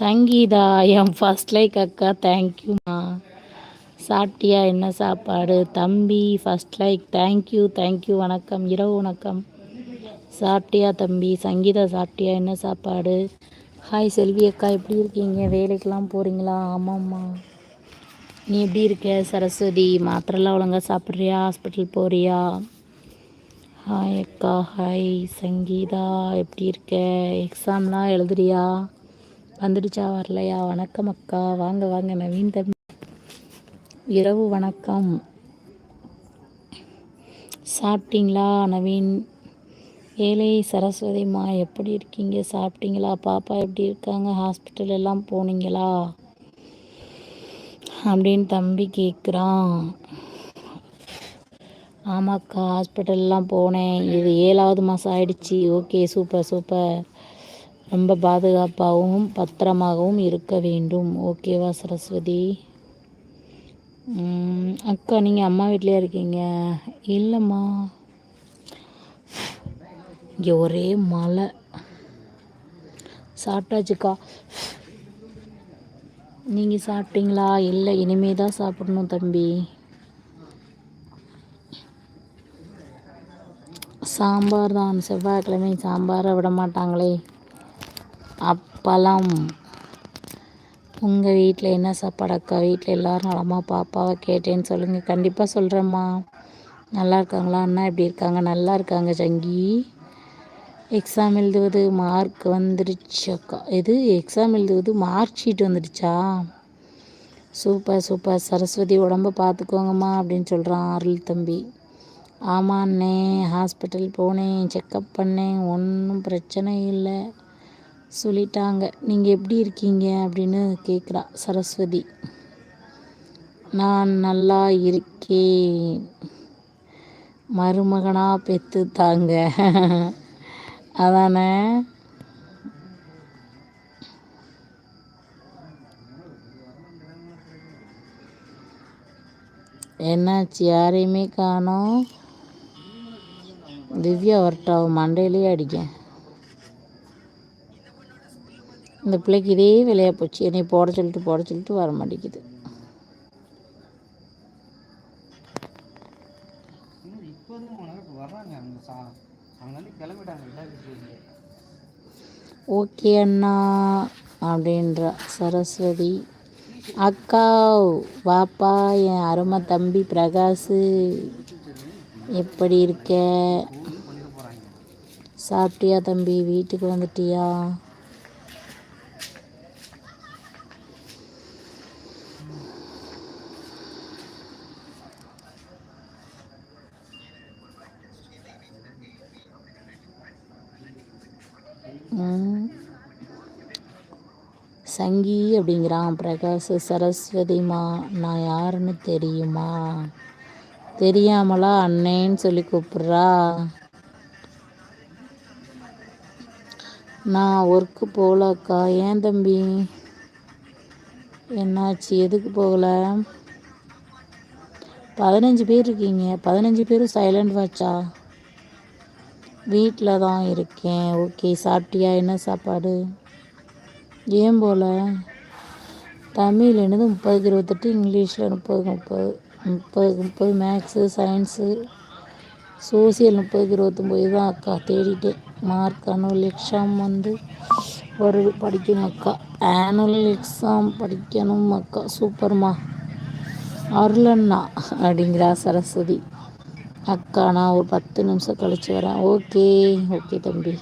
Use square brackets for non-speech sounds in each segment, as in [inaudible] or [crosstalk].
சங்கீதா என் first like அக்கா தேங்க்யூம்மா சாப்பிட்டியா? என்ன சாப்பாடு? தம்பி ஃபஸ்ட் லைக் தேங்க்யூ தேங்க்யூ வணக்கம் இரவு வணக்கம். சாப்பிட்டியா தம்பி? சங்கீதா சாப்பிட்டியா? என்ன சாப்பாடு? ஹாய் செல்வி அக்கா எப்படி இருக்கீங்க? வேலைக்கெலாம் போகிறீங்களா ஆமாம்மா. நீ எப்படி இருக்க? சரஸ்வதி மாத்திரெல்லாம் ஒழுங்கா சாப்பிட்றியா? ஹாஸ்பிட்டல் போகிறியா ஹாய் அக்கா ஹாய் சங்கீதா எப்படி இருக்க? எக்ஸாம்லாம் எழுதுறியா? வந்துடுச்சா? வரலையா? வணக்கம் அக்கா. வாங்க வாங்க. நவீன் தம்பி. இரவு வணக்கம். சாப்பிட்டீங்களா நவீன்? ஏழை சரஸ்வதிம்மா எப்படி இருக்கீங்க? சாப்பிட்டீங்களா? பாப்பா எப்படி இருக்காங்க? ஹாஸ்பிட்டல் எல்லாம் போனீங்களா? அப்படின்னு தம்பி கேட்குறான் ஆமாக்கா ஹாஸ்பிட்டல்லாம் போனேன். இது ஏழாவது மாதம் ஆயிடுச்சு. Okay super super. ரொம்ப பாதுகாப்பாகவும் பத்திரமாகவும் இருக்க வேண்டும். ஓகேவா சரஸ்வதி? அக்கா நீங்கள் அம்மா வீட்லேயே இருக்கீங்க? இல்லைம்மா. இங்கே ஒரே மழை. சாப்பிட்டாச்சுக்கா. நீங்கள் சாப்பிட்டீங்களா? இல்லை இனிமே தான் சாப்பிடணும் தம்பி. சாம்பார் தான். செவ்வாய்க்கிழமை சாம்பாரை விட மாட்டாங்களே அப்பளம். உங்கள் வீட்டில் என்ன சாப்பாடு அக்கா? வீட்டில் எல்லோரும் நலமா பாப்பாவை கேட்டேன்னு சொல்லுங்கள் கண்டிப்பாக சொல்கிறேம்மா நல்லா இருக்காங்களா? அண்ணா எப்படி இருக்காங்க? நல்லா இருக்காங்க சங்கி எக்ஸாம் எழுதுவது மார்க் வந்துடுச்சு அக்கா. இது எக்ஸாம் எழுதுவது மார்க் ஷீட் வந்துடுச்சா? சூப்பர் சூப்பர் சரஸ்வதி உடம்ப பார்த்துக்கோங்கம்மா அப்படின்னு சொல்கிறான் அருள் தம்பி. ஆமாண்ணே ஹாஸ்பிட்டல் போனேன் செக்கப் பண்ணேன். ஒன்றும் பிரச்சனை இல்லை. சொல்லிட்டாங்க. நீங்கள் எப்படி இருக்கீங்க? அப்படின்னு கேட்குறா சரஸ்வதி. நான் நல்லா இருக்கேன். மருமகனாக பெற்று தாங்க. அதானே? என்னாச்சு? யாரையுமே காணோம். திவ்யா வரட்டாவும் மண்டையிலேயே அடிக்கேன் இந்த பிள்ளைக்கு இதே விலையாக போச்சு. என்னை போட சொல்லிட்டு போட சொல்லிட்டு வர மாட்டேங்குது. ஓகே அண்ணா அப்படின்ற. சரஸ்வதி. அக்கா வாப்பா என் அருமை தம்பி பிரகாஷு எப்படி இருக்க? சாப்பிட்டியா தம்பி? வீட்டுக்கு வந்துட்டியா? சங்கி அப்படிங்கிறான். பிரகாஷ் சரஸ்வதிமா நான் யாருன்னு தெரியுமா? தெரியாமலா அண்ணேன்னு சொல்லி கூப்பிட்றா. நான் ஒர்க்கு போகலக்கா. ஏன் தம்பி? என்னாச்சு? எதுக்கு போகல? பதினஞ்சு பேர் இருக்கீங்க. பதினஞ்சு பேரும் சைலண்ட் வாட்சா வீட்டில் தான் இருக்கேன். ஓகே சாப்பிட்டியா? என்ன சாப்பாடு? ஏன் போல்? தமிழ் என்னது முப்பதுக்கு இருபத்தெட்டு இங்கிலீஷில் முப்பதுக்கு முப்பது முப்பதுக்கு முப்பது மேக்ஸு சயின்ஸு சோசியல் முப்பதுக்கு இருபத்தொம்போது தான் அக்கா. தேடிட்டேன். மார்க் ஆனுவல் எக்ஸாம் வந்து வருது. படிக்கணும் அக்கா. ஆனுவல் எக்ஸாம் படிக்கணும் அக்கா. சூப்பர்மா அருளண்ணா அப்படிங்கிறா சரஸ்வதி. அக்கா நான் ஒரு பத்து நிமிஷம் கழிச்சு வரேன். ஓகே ஓகே தம்பி.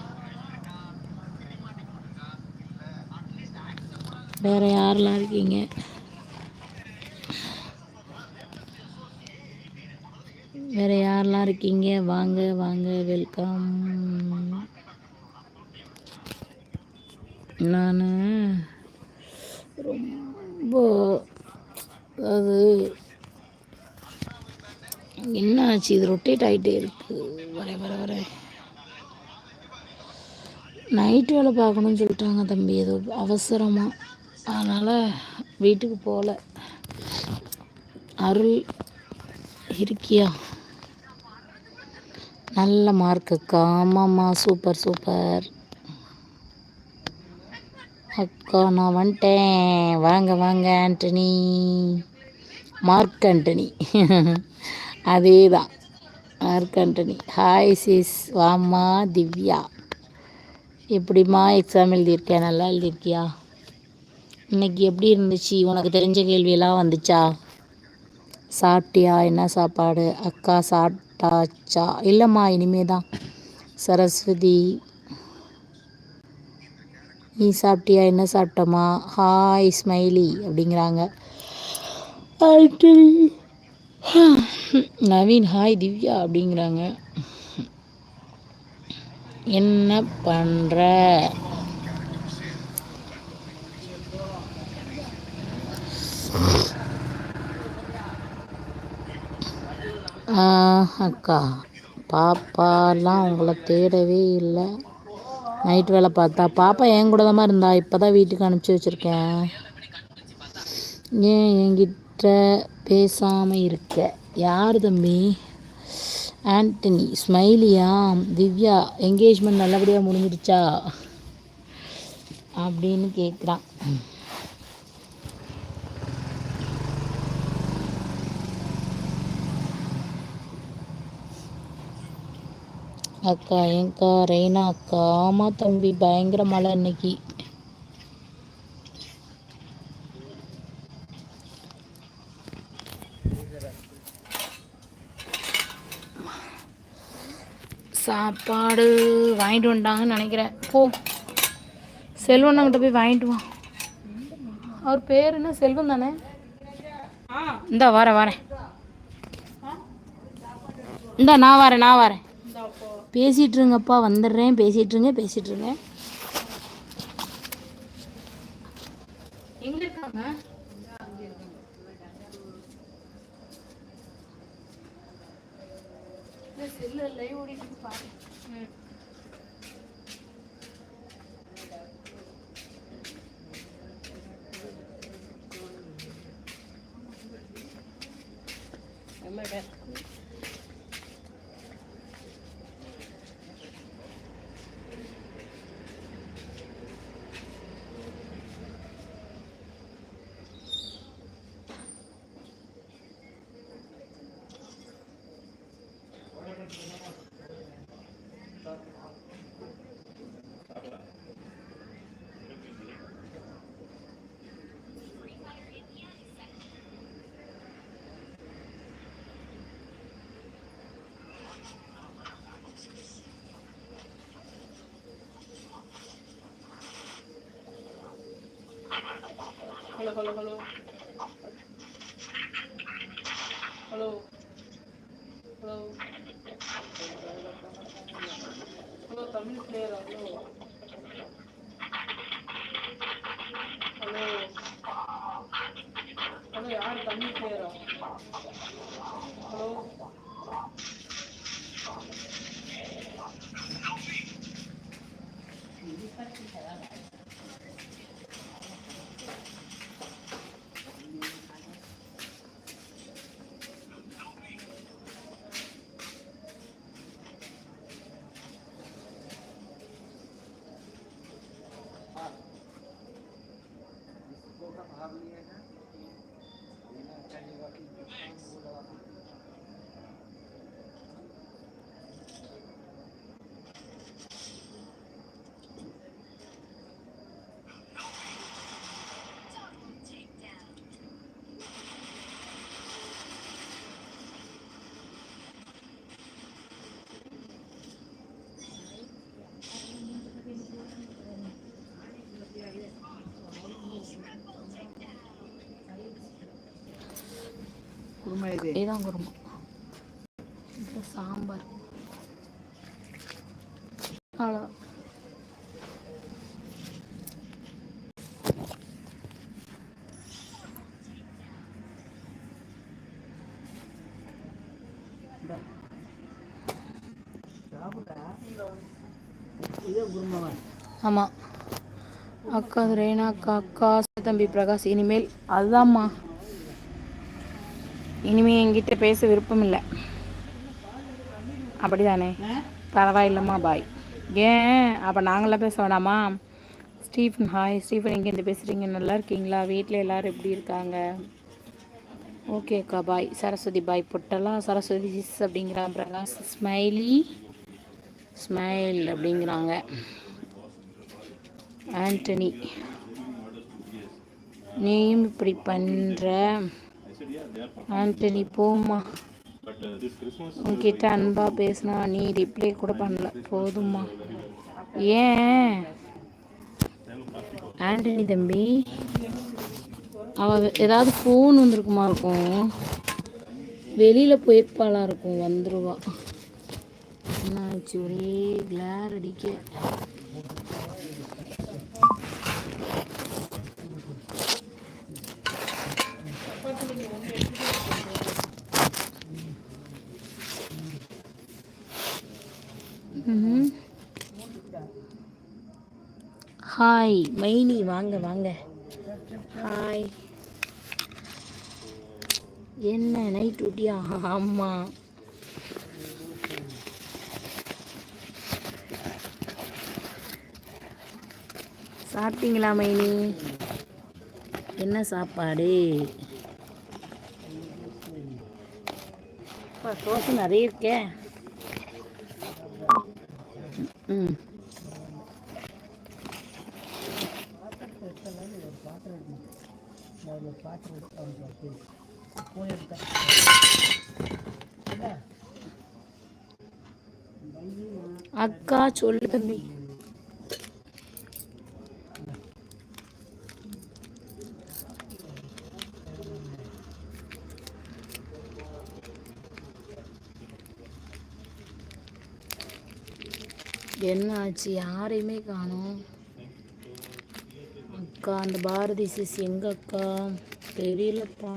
வேறு யாரெல்லாம் இருக்கீங்க? வேறு யாரெல்லாம் இருக்கீங்க? வாங்க வாங்க வெல்கம் நான் ரொம்ப அதாவது என்ன ஆச்சு இது ரொட்டேட் ஆகிட்டே இருக்குது வர வர வர. நைட் வேலை பார்க்கணுன்னு சொல்லிட்டாங்க தம்பி. ஏதோ அவசரமாக அதனால் வீட்டுக்கு போகல. அருள் இருக்கியா? நல்ல மார்க்குக்கா ஆமாம்மா சூப்பர் சூப்பர் அக்கா நான் வந்துட்டேன். வாங்க வாங்க ஆண்டனி. Mark Antony. அதே தான் மார்க் ஆண்டனி. ஹாய் சிஸ் வாம்மா திவ்யா. எப்படிம்மா எக்ஸாம் எழுதியிருக்கியா? நல்லா எழுதியிருக்கியா? இன்னைக்கு எப்படி இருந்துச்சு? உனக்கு தெரிஞ்ச கேள்வியெல்லாம் வந்துச்சா? சாப்பிட்டியா? என்ன சாப்பாடு? அக்கா சாப்பிட்டாச்சா? இல்லைம்மா இனிமே தான் சரஸ்வதி நீ சாப்பிட்டியா? என்ன சாப்பிட்டோமா ஹாய் ஸ்மைலி அப்படிங்கிறாங்க. நவீன் ஹாய் திவ்யா அப்படிங்கிறாங்க. என்ன பண்ணுற அக்கா பாப்பாலாம் உங்களை தேடவே இல்லை. நைட் வேலை பார்த்தா பாப்பா என் கூட தான் இருந்தா இப்போ தான் வீட்டுக்கு அனுப்பிச்சி வச்சுருக்கேன். ஏன் என்கிட்ட பேசாமல் இருக்க? யார் தம்பி? ஆண்டனி ஸ்மைலியா? திவ்யா என்கேஜ்மெண்ட் நல்லபடியாக முடிஞ்சிருச்சா அப்படின்னு கேட்குறான் அக்கா ஏங்க்கா ரெய்னா அக்கா. ஆமாம் தம்பி பயங்கர மழை இன்னைக்கு. சாப்பாடு வாங்கிட்டு வந்துட்டாங்கன்னு நினைக்கிறேன். போ. செல்வண்ணங்கிட்ட போய் வாங்கிட்டு வா. அவர் பேர் என்ன? செல்வம் தானே? இந்தா வரேன் வரேன். இந்தா நான் வரேன் நான் வரேன். பேசிகிட்ருங்கப்பா வந்துடுறேன். பேசிகிட்ருங்க பேசிகிட்ருங்க hello hello hello hello hello hello Tamil player hello hello hello யார் தமிழ் பிளேயரா ஹலோ குருமா இது. இதான் குருமா. சாம்பார். குருமாவா ஆமாம் அக்கா ரேனா அக்கா அக்கா தம்பி பிரகாஷ் இனிமேல் அதுதான்மா இனிமே என்கிட்ட பேச விருப்பம் இல்லை அப்படிதானே பரவாயில்லம்மா பாய். ஏன்? அப்போ நாங்களாம் பேச வேணாமா? Stephen hi. ஸ்டீஃபன் எங்கேருந்து பேசுகிறீங்க நல்லா இருக்கீங்களா? வீட்டில் எல்லாரும் எப்படி இருக்காங்க? ஓகே அக்கா பாய். சரஸ்வதி பாய். பொட்டெல்லாம் சரஸ்வதி ஜிஸ் அப்படிங்கிறான். பிரகாஷ் ஸ்மைலி. ஸ்மைல் அப்படிங்கிறாங்க. ஆண்டனி. நீயும் இப்படி பண்ணுற ஆண்டனி போம்மா. உங்ககிட்ட அன்பா பேசினா நீ ரிப்ளை கூட பண்ணல. போதும்மா. ஏன்? ஆண்டனி தம்பி அவ ஏதாவது ஃபோன் வந்திருக்குமா இருக்கும்? வெளியில் போயிருப்பாளா இருக்கும் வந்துருவா. என்னாச்சு ஒரே கிளார் அடிக்க. ஹாய் மைனி வாங்க வாங்க. ஹாய் என்ன நைட் டியூட்டியா ஆமாம் சாப்பிட்டீங்களா மைனி? என்ன சாப்பாடு? தோசை நிறைய இருக்கே. ம். அக்கா சொல்லு தம்பி என்ன ஆச்சு யாரையுமே காணோம். அக்கா அந்த பாரதி சிஸ் எங்க அக்கா தெரியலப்பா.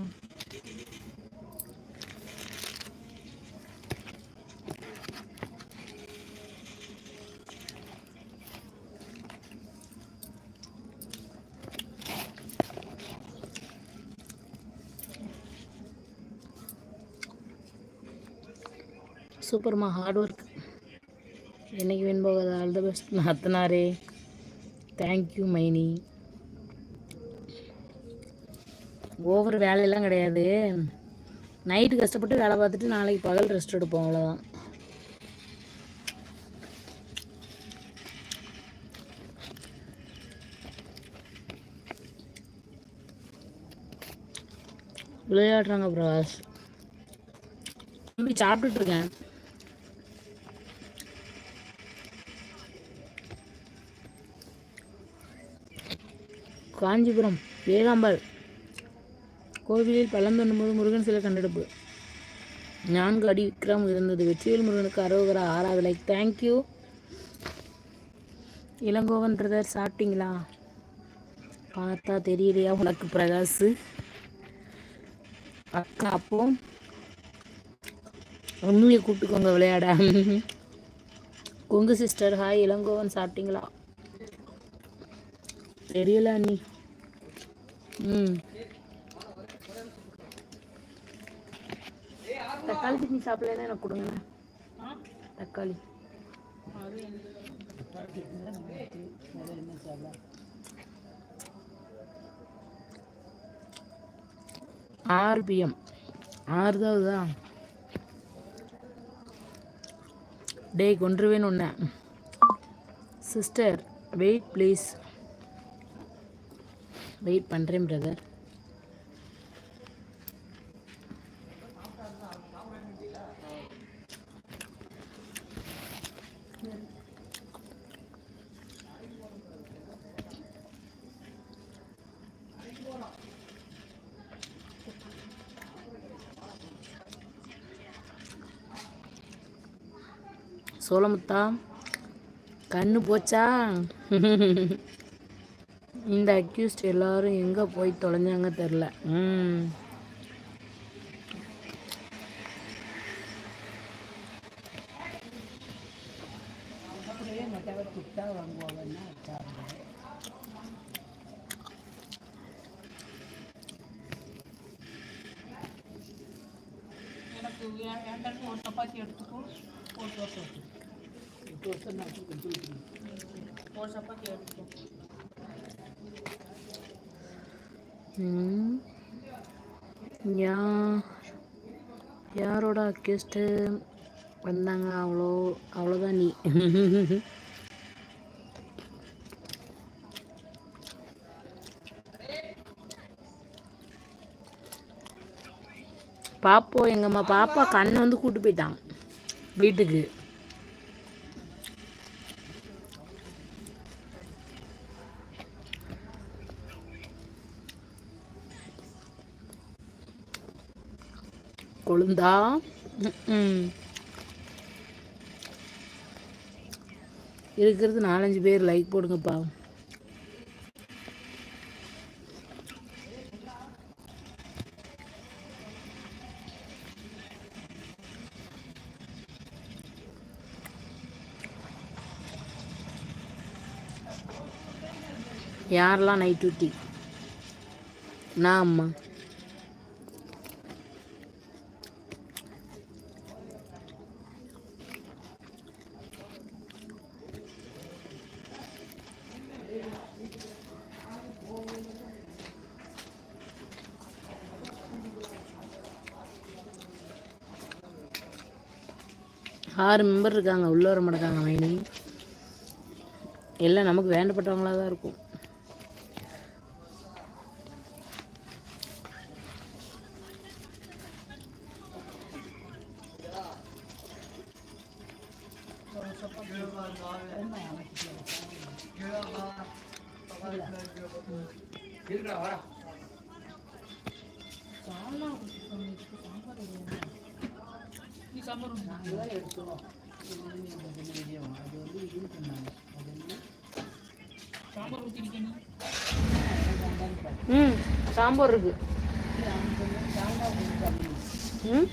சூப்பர்மா ஹார்ட் ஒர்க் என்னைக்கு வின் போகாத ஆல் த பெஸ்ட் நாத்தனாரே. தேங்க்யூ மைனி. ஓவர் வேலையெல்லாம் கிடையாது. நைட்டு கஷ்டப்பட்டு வேலை பார்த்துட்டு நாளைக்கு பகல் ரெஸ்ட் எடுப்போம் அவ்வளோதான் விளையாடுறாங்க பிரகாஷ் தம்பி சாப்பிட்டுட்டு இருக்கேன். காஞ்சிபுரம் வேகாம்பாள் கோவிலில் பள்ளம் முருகன் சிலை கண்டெடுப்பு. நான்கு அடி விக்ரம் இருந்தது வெற்றிவேல் முருகனுக்கு அரோகரா ஆறாவது லைக் தேங்க்யூ இளங்கோவன் பிரதர் சாப்பிட்டீங்களா? பார்த்தா தெரியலையா உனக்கு பிரகாஷ் அக்கா அப்போ? உண்மையை கூப்பிட்டுக்கோங்க விளையாட. கொங்கு சிஸ்டர் ஹாய் இளங்கோவன் சாப்பிட்டீங்களா? தெரியல நீ தக்காளி சட்னி சாப்பிடலன்னா எனக்கு கொடுங்க. தக்காளி. ஆர்பிஎம் ஆறுதாவதா டே கொன்றுவேன் டேய் ஒன்று சிஸ்டர் வெயிட் ப்ளீஸ் வெயிட் பண்ணுறேன் பிரதர் சோளமுத்தா கண்ணு போச்சா? [laughs] இந்த அக்யூஸ்ட் எல்லாரும் எங்கே போய் தொலைஞ்சாங்க தெரில ம். எனக்கு ஒரு சப்பாத்தி எடுத்துக்கோ. ஒரு ஒரு சப்பாத்தி எடுத்துக்கோ ம். யா யாரோட அக்யூஸ்டு வந்தாங்க? அவ்வளோ அவ்வளோதான் நீ. பாப்போ எங்கம்மா பாப்பா கண்ணை வந்து கூட்டு போயிட்டான் வீட்டுக்கு. உளுந்தா? இருக்கிறது நாலஞ்சு பேர் லைக் போடுங்கப்பா. யாரெல்லாம் நைட் டியூட்டி நான் அம்மா. ஆறு மெம்பர் இருக்காங்க உள்ளே வர மாட்டாங்க மைனி. எல்லாம் நமக்கு வேண்டப்பட்டவங்களாக தான் இருக்கும். சாம்பார் இருக்கு. ம்?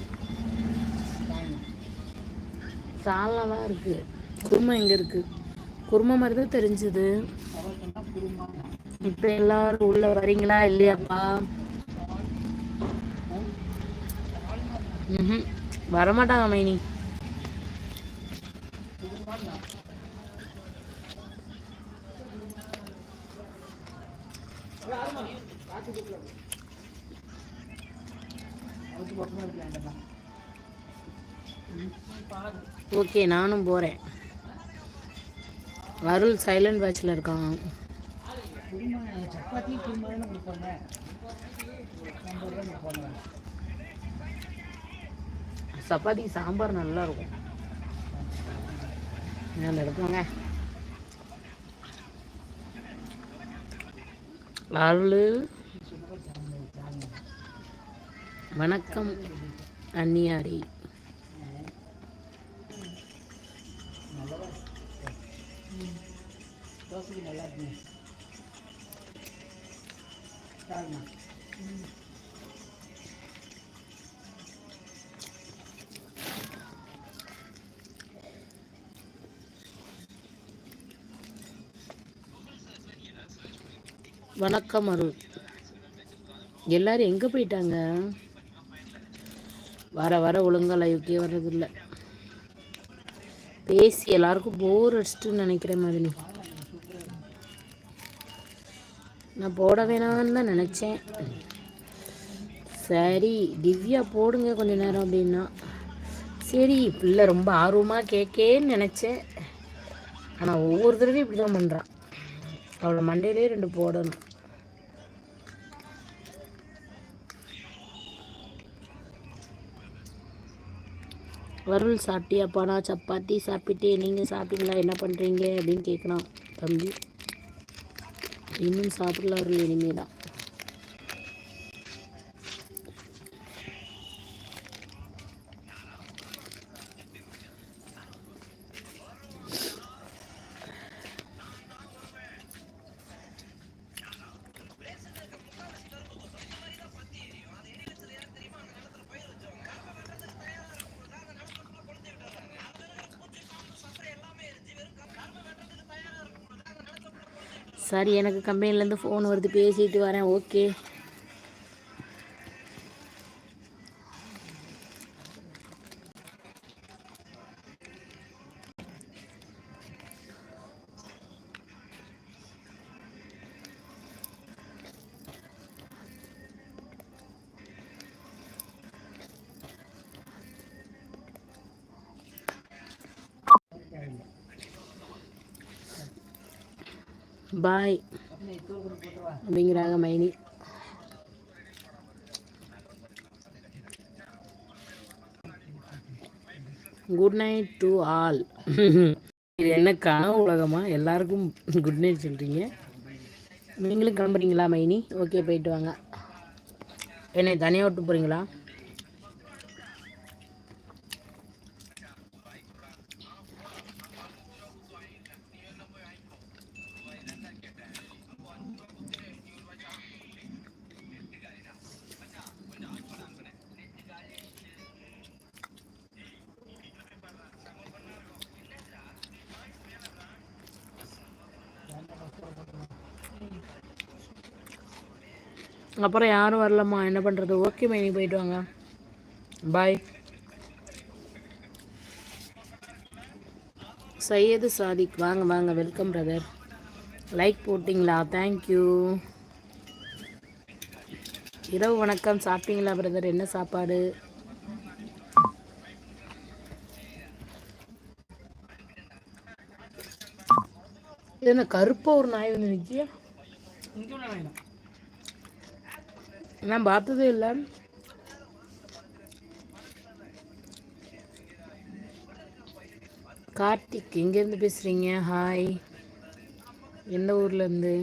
இருக்கு. குருமா எங்க இருக்கு? குருமா மாதிரி தான் தெரிஞ்சது. இப்போ எல்லாரும் உள்ள வரீங்களா இல்லையாப்பா? ம் வரமாட்டாங்க மைனி. ஓகே நானும் போகிறேன் அருள் சைலண்ட் பேட்சில் இருக்கான் சப்பாத்தி சாம்பார் நல்லா இருக்கும். நல்லா எடுப்பாங்க அருள் வணக்கம் அன்னியாரி வணக்கம் அருள். எல்லாரும் எங்கே போயிட்டாங்க? வர வர ஒழுங்காக லைவுக்கே வர்றதில்ல. பேசி எல்லாருக்கும் போர் அடிச்சிட்டுன்னு நினைக்கிறேன் மதினி. நான் போட வேணாம்னு தான் நினச்சேன். சரி திவ்யா போடுங்க கொஞ்ச நேரம் அப்படின்னா. சரி பிள்ளை ரொம்ப ஆர்வமாக கேட்கேன்னு நினச்சேன். ஆனால் ஒவ்வொரு தடவையும் இப்படி தான் பண்ணுறான் அவளை மண்டையிலே ரெண்டு போடணும். வருள் சாப்பிட்டியாப்பா சப்பாத்தி சாப்பிட்டே நீங்கள் சாப்பிட்டீங்களா? என்ன பண்ணுறீங்க அப்படின்னு கேட்குறான் தம்பி. இன்னும் சாப்பிடல அருள் இனிமே தான் சரி எனக்கு கம்பெனிலேருந்து ஃபோன் வருது பேசிட்டு வரேன் ஓகே பாய். அப்படிங்கிறாங்க மைனி. குட் நைட் டு ஆல் இது என்ன கனவு உலகமா? எல்லாருக்கும் குட் நைட் சொல்கிறீங்க நீங்களும் கிளம்புறீங்களா மைனி? ஓகே போயிட்டு வாங்க. என்னை தனியாக விட்டு போகிறீங்களா அப்புறம் யாரும் வரலம்மா. என்ன பண்ணுறது ஓகே மைனி. போயிட்டு வாங்க. பாய் சையது சாதிக். வாங்க வாங்க. வெல்கம் பிரதர் லைக் போட்டிங்களா? தேங்க்யூ இரவு வணக்கம். சாப்பிட்டீங்களா பிரதர் என்ன சாப்பாடு? இது என்ன கருப்பாக ஒரு நாய் வந்து நிற்கியா இங்கே உள்ள நான் பார்த்ததே இல்லை. கார்த்திக் எங்கேருந்து பேசுகிறீங்க ஹாய் எந்த ஊர்லேருந்து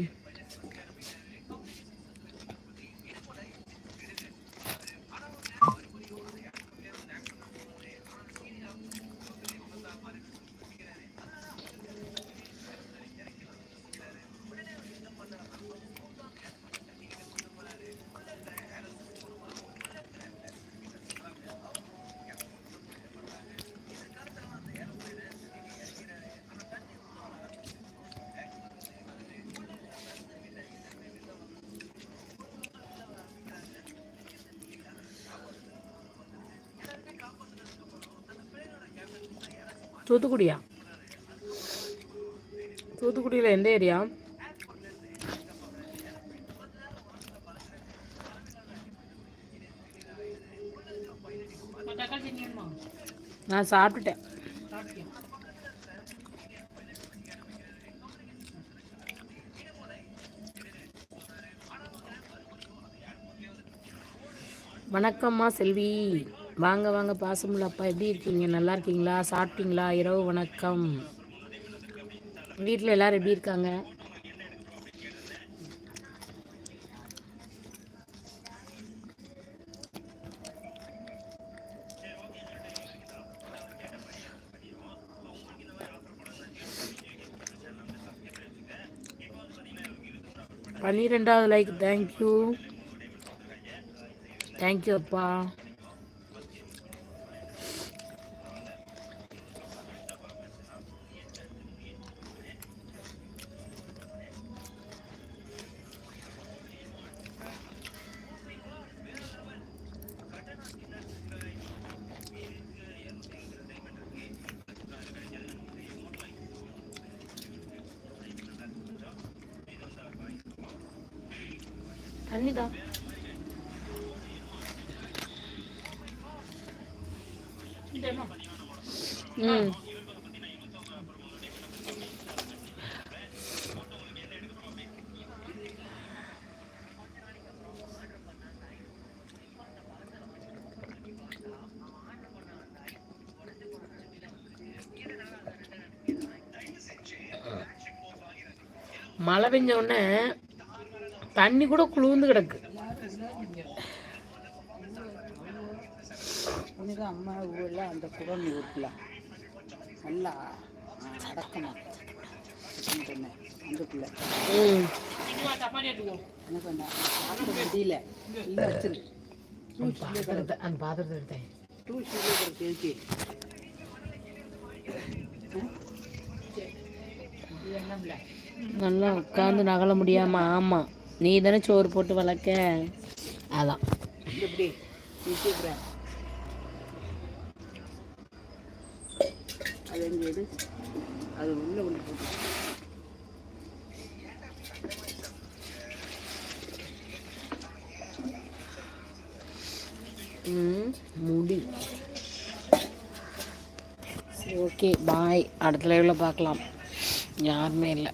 தூத்துக்குடியா? தூத்துக்குடியில் எந்த ஏரியா? நான் சாப்பிட்டுட்டேன். வணக்கம்மா செல்வி. வாங்க வாங்க பாசமுள்ள அப்பா எப்படி இருக்கீங்க? நல்லா இருக்கீங்களா? சாப்பிட்டீங்களா? இரவு வணக்கம். வீட்டில் எல்லாரும் எப்படி இருக்காங்க? பன்னிரெண்டாவது லைக் தேங்க்யூ தேங்க்யூ அப்பா. தண்ணிதான் ம் மழை பெஞ்ச உடனே தண்ணி கூட குளிர்ந்து கிடக்கு. அம்மா ஊரில் அந்த குடம் ஊருக்குல நல்லா அடக்கமா சொன்னேன். அந்தக்குள்ள ம் இங்கே சப்பாத்தி எடுத்துக்கோ என்ன பண்ண முடியல. இல்லை வச்சிரு. அந்த பாத்திரத்தை அந்த பாத்திரத்தை எடுத்தேன். டூ நல்லா உட்காந்து நகல முடியாம ஆமா. நீ தானே சோறு போட்டு வளர்க்க? அதான். அது உள்ள முடி. Okay bye. அடுத்த லைவில் பார்க்கலாம். யாருமே இல்லை.